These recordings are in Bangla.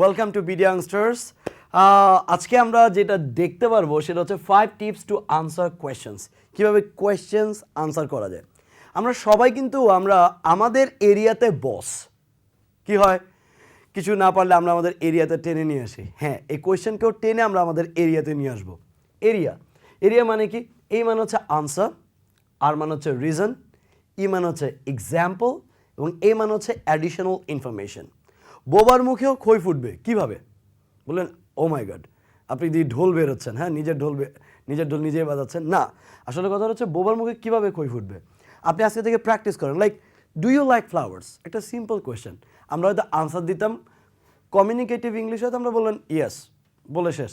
ওয়েলকাম টু বিডি আজকে আমরা যেটা দেখতে পারব সেটা হচ্ছে five tips to answer questions কীভাবে কোয়েশ্চেন্স আনসার করা যায়? আমরা সবাই কিন্তু আমরা আমাদের এরিয়াতে বস কি হয়? কিছু না পারলে আমরা আমাদের এরিয়াতে টেনে নিয়ে আসি। হ্যাঁ এই কোয়েশ্চেনকেও টেনে আমরা আমাদের এরিয়াতে নিয়ে আসব। এরিয়া। এরিয়া মানে কি? এই মানে হচ্ছে আনসার আর মানে হচ্ছে রিজন ই মানে হচ্ছে এক্সাম্পল এবং এ মানে হচ্ছে অ্যাডিশনাল ইনফরমেশন বোবার মুখেও খই ফুটবে। কীভাবে? বললেন ও মাই গড আপনি দিয়ে ঢোল বেরোচ্ছেন হ্যাঁ নিজের ঢোল নিজের ঢোল নিজেই বাজাচ্ছেন। না, আসলে কথা হচ্ছে বোবার মুখে কীভাবে খই ফুটবে? আপনি আজকে থেকে প্র্যাকটিস করেন। Like do you like flowers একটা সিম্পল কোয়েশ্চেন আমরা হয়তো আনসার দিতাম কমিউনিকেটিভ ইংলিশ হয়তো আমরা বললেন ইয়েস বলে শেষ।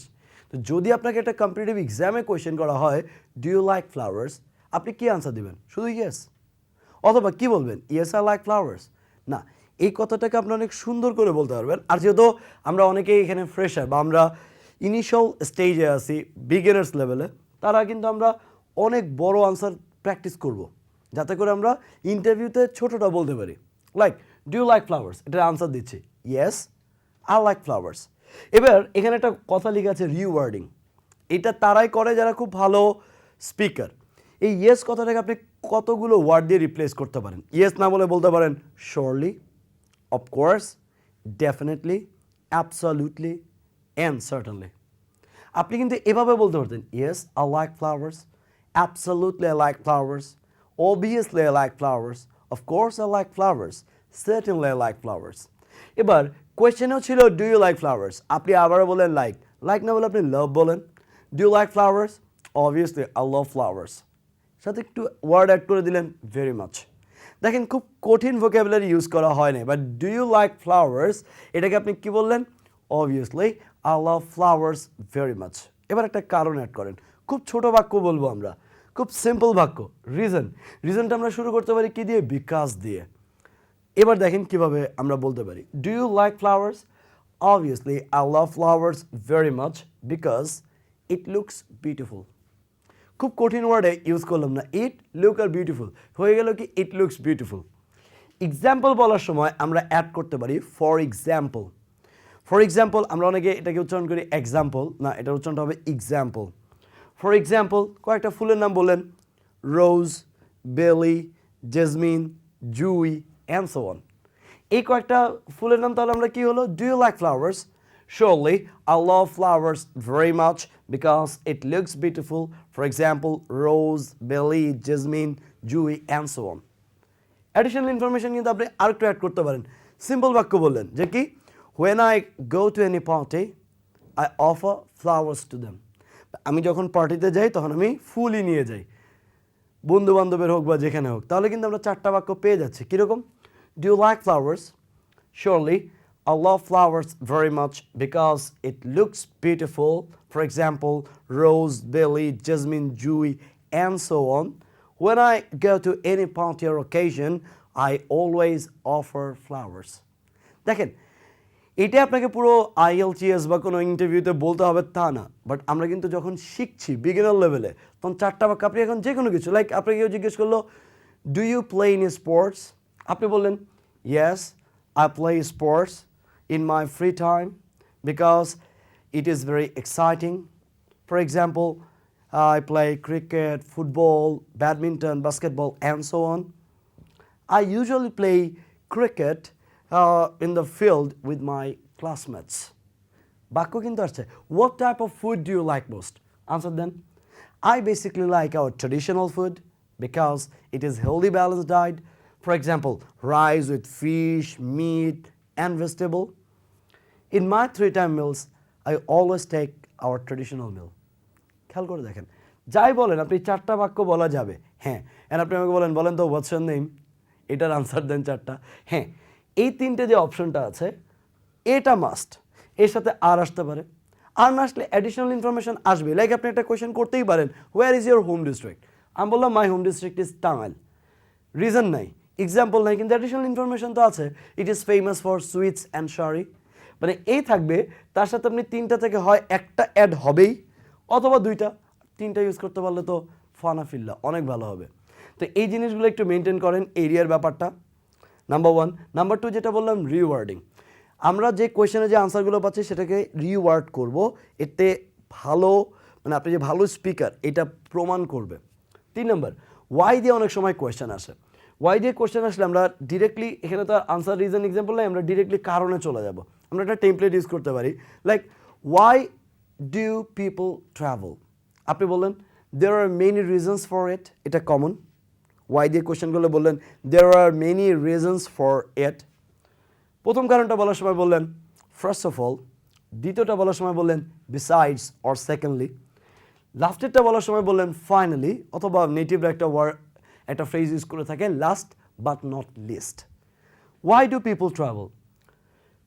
তো যদি আপনাকে একটা কম্পিটিটিভ এক্সামে কোয়েশ্চেন করা হয় ডু ইউ লাইক ফ্লাওয়ার্স আপনি কি আনসার দিবেন? শুধু ইয়েস অথবা কি বলবেন? ইয়েস আই লাইক ফ্লাওয়ার্স না এই কথাটাকে আপনি অনেক সুন্দর করে বলতে পারবেন। আর যেহেতু আমরা অনেকেই এখানে ফ্রেশার বা আমরা ইনিশিয়াল স্টেজে আছি বিগিনার্স লেভেলে তারা কিন্তু আমরা অনেক বড় আনসার প্র্যাকটিস করব। যাতে করে আমরা ইন্টারভিউতে ছোটটা বলতে পারি। লাইক ডু লাইক ফ্লাওয়ার্স এটার আনসার দিচ্ছি। ইয়েস আই লাইক ফ্লাওয়ার্স এবার এখানে একটা কথা লেখা আছে রিওয়ার্ডিং এটা তারাই করে যারা খুব ভালো স্পিকার এই ইয়েস কথাটাকে আপনি কতগুলো ওয়ার্ড দিয়ে রিপ্লেস করতে পারেন? ইয়েস না বলে বলতে পারেন surely of course definitely absolutely and certainly আপনি কিন্তু এভাবে বলতে পারতেন yes I like flowers absolutely I like flowers obviously I like flowers of course I like flowers certainly I like flowers এবার কোয়েশ্চেনও ছিল ডু ইউ লাইক ফ্লাওয়ার্স আপনি আবারও বলেন লাইক লাইক না বলে আপনি লাভ বলেন। Do you like flowers obviously I love flowers সাথে একটু ওয়ার্ড অ্যাড করে দিলেন ভেরি মাচ দেখেন খুব কঠিন ভোকাবুলারি ইউজ করা হয় না but do you like flowers এটাকে আপনি কি বললেন? Obviously I love flowers very much এবার একটা কারণ অ্যাড করেন। খুব ছোট বাক্য বলব আমরা। খুব সিম্পল বাক্য। রিজন রিজনটা আমরা শুরু করতে পারি কি দিয়ে? বিকাশ দিয়ে। এবার দেখেন কীভাবে আমরা বলতে পারি। Do you like flowers obviously I love flowers very much because it looks beautiful খুব কঠিন ওয়ার্ডে ইউজ করলাম না। ইট লুক আর বিউটিফুল হয়ে গেল কি ইট লুকস বিউটিফুল এক্সাম্পল বলার সময় আমরা অ্যাড করতে পারি ফর এক্সাম্পল ফর এক্সাম্পল আমরা অনেকে এটাকে উচ্চারণ করি এক্সাম্পল না, এটার উচ্চারণটা হবে এক্সাম্পল ফর এক্সাম্পল কয়েকটা ফুলের নাম বললেন। রোজ বেলি jasmine Jui and so on এই কয়েকটা ফুলের নাম তাহলে আমরা কী হলো? Do you like flowers Surely, I love flowers very much because it looks beautiful. For example, rose, belly, jasmine, dewy, and so on. Additional information কিন্তু আপনি আরেকটু অ্যাড করতে পারেন। সিম্পল বাক্য বললেন যে কি? When I go to any party I offer flowers to them আমি যখন পার্টিতে যাই তখন আমি ফুলই নিয়ে যাই। বন্ধু বান্ধবের হোক বা যেখানে হোক। তাহলে কিন্তু আমরা চারটা বাক্য পেয়ে যাচ্ছি। কীরকম? Do you like flowers surely I love flowers very much because it looks beautiful. For example, rose, belly, jasmine, dewy, and so on. When I go to any party or occasion, I always offer flowers. দেখেন এটা আপনাকে পুরো আইএলটিএস বা কোনো ইন্টারভিউতে বলতে হবে তা না বাট আমরা কিন্তু যখন শিখছি বিগিনার লেভেলে তখন চারটা বাক্য আপনি এখন যে কোনো কিছু লাইক আপনাকে কেউ জিজ্ঞেস করল do you play in sports আপনি বললেন yes I play sports in my free time because it is very exciting. For example, I play cricket, football, badminton, basketball, and so on. I usually play cricket uh, in the field with my classmates. বাক্য কিন্তু আসছে what type of food do you like most answer then i basically like our traditional food because it is healthy balanced diet for example rice with fish meat and vegetable In my three time meals, i always take our traditional meal. খেয়াল করে দেখেন। যাই বলেন, আপনি চারটা বাক্য বলা যাবে। হ্যাঁ এন্ড আপনি আমাকে বলেন বলেন তো হোয়াটস ইউর নেম এটার আনসার দেন চারটা। হ্যাঁ এই তিনটে যে অপশনটা আছে, এটা মাস্ট এর সাথে আর আসতে পারে। আর না আসলে অ্যাডিশনাল ইনফরমেশন আসবে। লাইক আপনি একটা কোয়েশ্চেন করতেই পারেন where is your home district আমি বললাম my home district is Tangail reason নাই। এক্সাম্পল নাই, কিন্তু অ্যাডিশনাল ইনফরমেশন তো আছে। It is famous for sweets and sari মানে এই থাকবে, তার সাথে আপনি তিনটা থেকে হয় একটা অ্যাড হবেই, অথবা দুইটা, তিনটা ইউজ করতে পারলে তো ফানা ফিল্লা, অনেক ভালো হবে। তো এই জিনিসগুলো একটু মেনটেন করেন এরিয়ার ব্যাপারটা। নাম্বার ওয়ান নাম্বার টু যেটা বললাম রিওয়ার্ডিং আমরা যে কোয়েশনে যে আনসারগুলো পাচ্ছি, সেটাকে রিওয়ার্ড করব। এতে ভালো মানে আপনি যে ভালো স্পিকার এটা প্রমাণ করবে। তিন নম্বর ওয়াই দিয়ে অনেক সময় কোয়েশ্চেন আসে। ওয়াই দিয়ে কোয়েশ্চেন আসলে আমরা ডিরেক্টলি এখানে তো আনসার রিজন এক্সাম্পল নাই, আমরা ডিরেক্টলি কারণে চলে যাব। আমরা একটা টেমপ্লেট ইউজ করতে পারি। Like why do people travel আপনি বললেন there are many reasons for it এটা কমন ওয়াই দিয়ে কোয়েশ্চেনগুলো বললেন there are many reasons for it প্রথম কারণটা বলার সময় বললেন ফার্স্ট অফ অল দ্বিতীয়টা বলার সময় বললেন বিসাইডস অর সেকেন্ডলি লাস্টেরটা বলার সময় বললেন ফাইনালি অথবা নেটিভরা একটা ওয়ার্ড একটা ফ্রেজ ইউজ করে থাকে last but not least why do people travel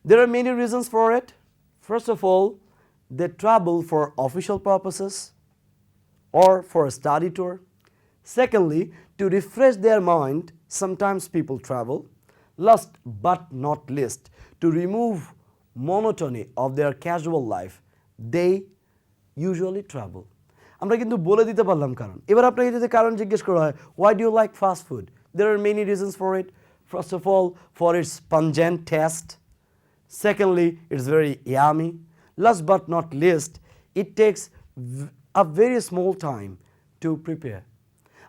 There are many reasons for it. First of all, they travel for official purposes or for a study tour. Secondly, to refresh their mind, sometimes people travel. Last but not least, to remove monotony of their casual life, they usually travel. আমরা কিন্তু বলে দিতে পারলাম কারণ এবার আপনাকে যদি কারণ জিজ্ঞেস করা হয় why do you like fast food there are many reasons for it first of all for its pungent taste Secondly, it's very yummy. Last but not least, it takes a very small time to prepare.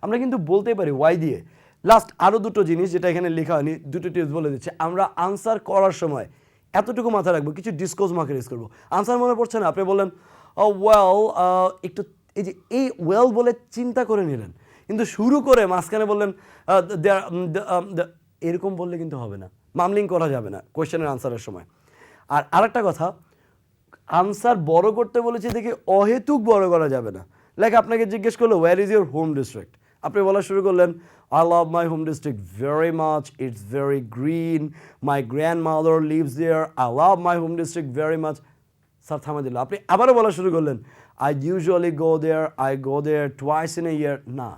আমরা কিন্তু বলতে পারি ওয়াই দিয়ে। লাস্ট আরও দুটো জিনিস যেটা এখানে লেখা হয়নি দুটো টিপস বলে দিচ্ছে। আমরা আনসার করার সময় এতটুকু মাথায় রাখব কিছু ডিসকোজ মার্কে ইউজ করব। আনসার মনে পড়ছে না? আপনি বললেন ওয়েল একটু এই যে এই ওয়েল বলে চিন্তা করে নিলেন। কিন্তু শুরু করে মাঝখানে বললেন um, the- এরকম বললে কিন্তু হবে না। মামলিং করা যাবে না কোয়েশ্চেনের আনসারের সময়। আর আরেকটা কথা আনসার বড় করতে বলেছি দেখি অহেতুক বড় করা যাবে না। লাইক আপনাকে জিজ্ঞেস করল where is your home district আপনি বলা শুরু করলেন I love my home district very much it's very green my grandmother lives there I love my home district very much sir থামা দিল। আপনি আবারও বলা শুরু করলেন I usually go there I go there twice in a year না,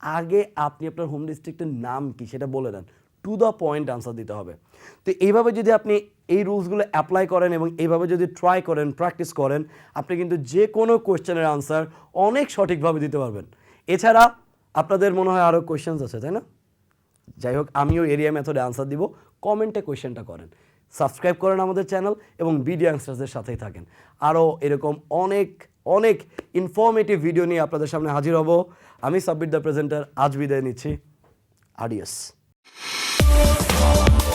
আগে আপনি আপনার হোম ডিস্ট্রিক্টের নাম কি সেটা বলে দেন। টু দ্য পয়েন্ট আনসার দিতে হবে। তো এইভাবে যদি আপনি এই রুলসগুলো অ্যাপ্লাই করেন এবং এইভাবে যদি ট্রাই করেন প্র্যাকটিস করেন, আপনি কিন্তু যে কোনো কোয়েশ্চেনের আনসার অনেক সঠিকভাবে দিতে পারবেন। এছাড়া আপনাদের মনে হয় আরও কোয়েশ্চেন্স আছে, তাই না? যাই হোক, আমিও এরিয়া মেথডে আনসার দিব। কমেন্টে কোয়েশ্চেনটা করেন। সাবস্ক্রাইব করেন আমাদের চ্যানেল এবং বিডি আনসার্সদের সাথেই থাকেন। আরও এরকম অনেক অনেক ইনফরমেটিভ ভিডিও নিয়ে আপনাদের সামনে হাজির হব। আমি সাব্বির দ্য প্রেজেন্টার আজ বিদায় নিচ্ছি। আডিয়াস Oh, oh.